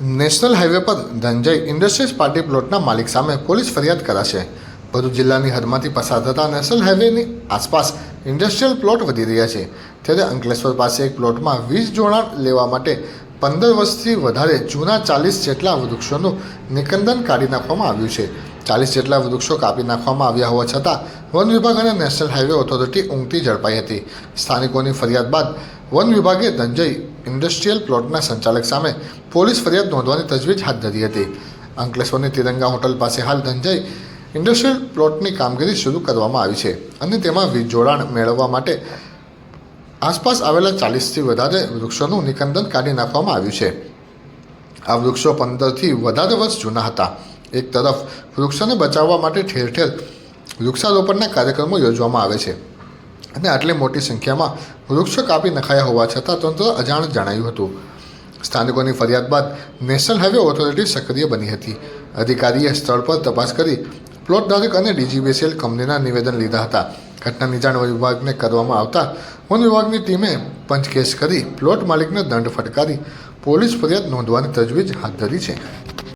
National highway પર ધનજય industries party પ્લોટના માલિક સામે પોલીસ ફરિયાદ કરાશે. ભરૂચ જિલ્લાની હદમાંથી પસાર થતા નેશનલ હાઈવેની આસપાસ ઇન્ડસ્ટ્રીયલ પ્લોટ વધી રહ્યા છે. ત્યારે અંકલેશ્વર પાસે એક પ્લોટમાં વીજ જોડાણ લેવા માટે પંદર વર્ષથી વધારે જૂના ચાલીસ જેટલા વૃક્ષોનું નિકંદન કાઢી નાખવામાં આવ્યું છે. ચાલીસ જેટલા વૃક્ષો કાપી નાખવામાં આવ્યા હોવા છતાં, વન વિભાગ અને નેશનલ હાઈવે ઓથોરિટી ઊંઘતી ઝડપાઈ હતી. સ્થાનિકોની ફરિયાદ બાદ વન વિભાગે ધનંજય ઇન્ડસ્ટ્રીયલ પ્લોટના સંચાલક સામે પોલીસ ફરિયાદ નોંધવાની તજવીજ હાથ ધરી હતી. અંકલેશ્વરની તિરંગા હોટલ પાસે હાલ ધંજાઈ ઇન્ડસ્ટ્રીયલ પ્લોટની કામગીરી શરૂ કરવામાં આવી છે અને તેમાં વીજ જોડાણ મેળવવા માટે આસપાસ આવેલા ચાલીસથી વધારે વૃક્ષોનું નિકંદન કાઢી નાખવામાં આવ્યું છે. આ વૃક્ષો પંદરથી વધારે વર્ષ જૂના હતા. એક તરફ વૃક્ષોને બચાવવા માટે ઠેર ઠેર વૃક્ષારોપણના કાર્યક્રમો યોજવામાં આવે છે. અને આટલી મોટી સંખ્યામાં વૃક્ષો કાપી નખાયા હોવા છતાં તંત્ર અજાણ જણાયું હતું. સ્થાનિકોની ફરિયાદ બાદ નેશનલ હાઈવે ઓથોરિટી સક્રિય બની હતી. અધિકારીએ સ્થળ પર તપાસ કરી પ્લોટ ધારક અને ડીજીબીસીએલ કંપનીના નિવેદન લીધા હતા. ઘટનાની જાણ વન વિભાગને કરવામાં આવતા વન વિભાગની ટીમે પંચકેસ કરી પ્લોટ માલિકને દંડ ફટકારી પોલીસ ફરિયાદ નોંધવાની તજવીજ હાથ ધરી છે.